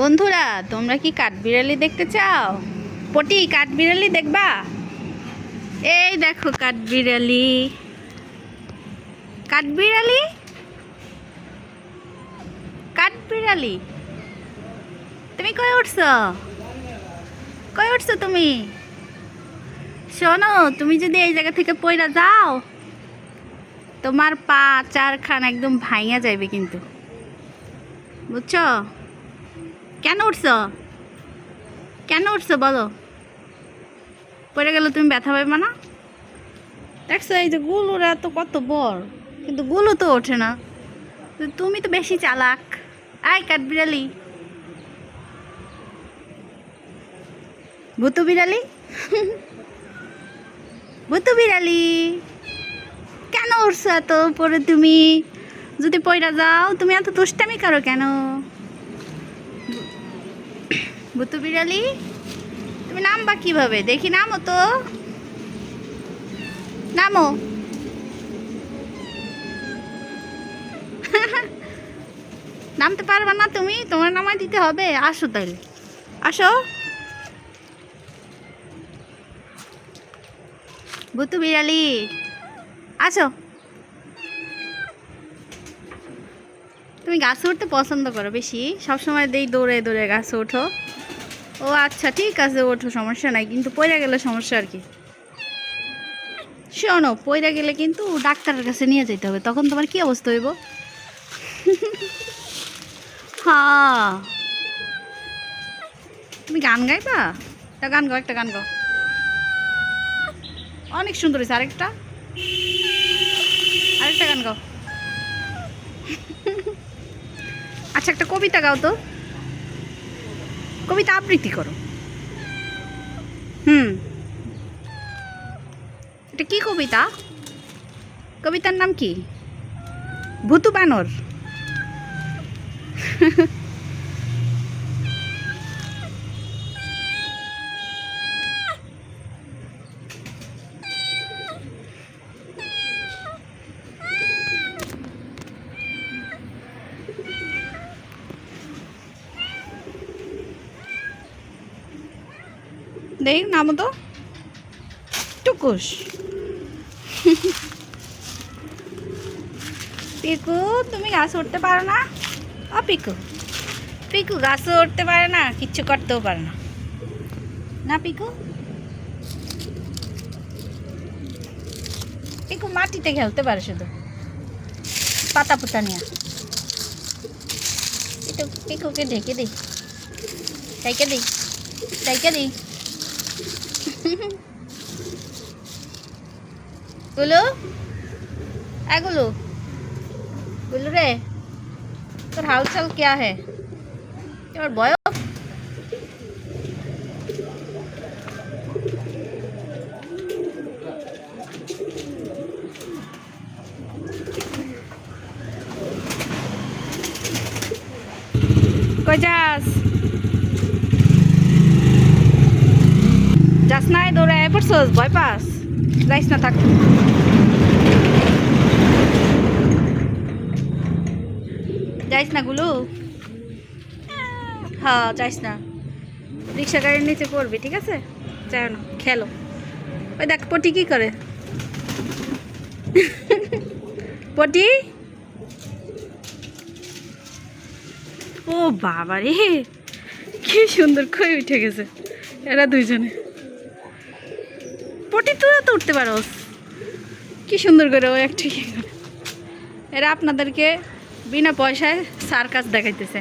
বন্ধুরা, তোমরা কি কাঠবিড়ালি দেখতে চাও? পটি, কাঠবিড়ালি দেখবা? এই দেখো কাঠবিড়ালি। কাঠবিড়ালি? কাঠবিড়ালি? তুমি কই উঠছো? কই উঠছো তুমি? শোনো, তুমি যদি এই জায়গা থেকে পয়রা যাও, তোমার পা চারখান একদম ভাইয়া যাইবে কিন্তু। বুঝছ? কেন উঠছো? কেন উঠছো বলো। পড়ে গেলে তুমি ব্যথা পাবে না? দেখছ, এই যে গুলোরা তো কত বড়, কিন্তু গুলো তো ওঠে না। তুমি তো বেশি চালাক। আয় কাঠ বিড়ালি। ভূতু বিড়ালি? ভূতু বিড়ালি। কেন উঠছো এত পরে তুমি? যদি পয়রা যাও, তুমি এত দুষ্টামি করো কেন? ভূতু বিড়ালি? তুমি নামবা কীভাবে? দেখি নামো তো। নামো। নামতে পারবে না তুমি, তোমার নামাই দিতে হবে। আসো তাহলে আসো। ভূতু বিড়ালি, আসো। তুমি গাছে উঠতে পছন্দ করো বেশি। সবসময় দেই দৌড়ে দৌড়ে গাছে ওঠো। ও আচ্ছা ঠিক আছে, ওঠো, সমস্যা নাই। কিন্তু পয়রা গেলে সমস্যা আর কি। শোনো পয়রা গেলে কিন্তু ডাক্তারের কাছে নিয়ে যেতে হবে, তখন তোমার কি অবস্থা হইব? হ্যাঁ তুমি গান গাইবা? একটা গান গাও, একটা গান গাও। অনেক সুন্দর হয়েছে আরেকটা। আরেকটা গান গাও। আচ্ছা একটা কবিতা গাও তো। কবিতা আবৃত্তি করো। হুম। এটা কি কবিতা? কবিতার নাম কি? ভুতু বানর। দেখ নামো তো। টুকুস। পিকু, তুমি গাছ উঠতে পারো না? ও পিকু। পিকু, গাছে উঠতে পারে না, কিচ্ছু করতেও পারে না। না, পিকু? পিকু, মাটিতে খেলতে পারে শুধু। পাতা পুতা নিয়ে। পিকু পিকুকে ঢেকে দিই। ঢেকে দিই ঢেকে দিই। गुलू गुलू रे तोर हाल चाल क्या है तोर बयस कोजास যাস নাই, দৌড়ায় পড়ছস, ভয় পাস। যাইস না, থাক। যাইস না, গুলু? হ্যাঁ যাইস না। রিক্সা গাড়ির নিচে পড়বি, ঠিক আছে? যাও না, খেলো। ওই দেখ, পটি কি করে? পটি? ও বাবা রে কি সুন্দর খই উঠে গেছে। এরা দুইজনে। পটি তুলে তো উঠতে পারোস। কি সুন্দর করে ও একটি এরা আপনাদেরকে বিনা পয়সায় সার্কাস দেখাইতেছে।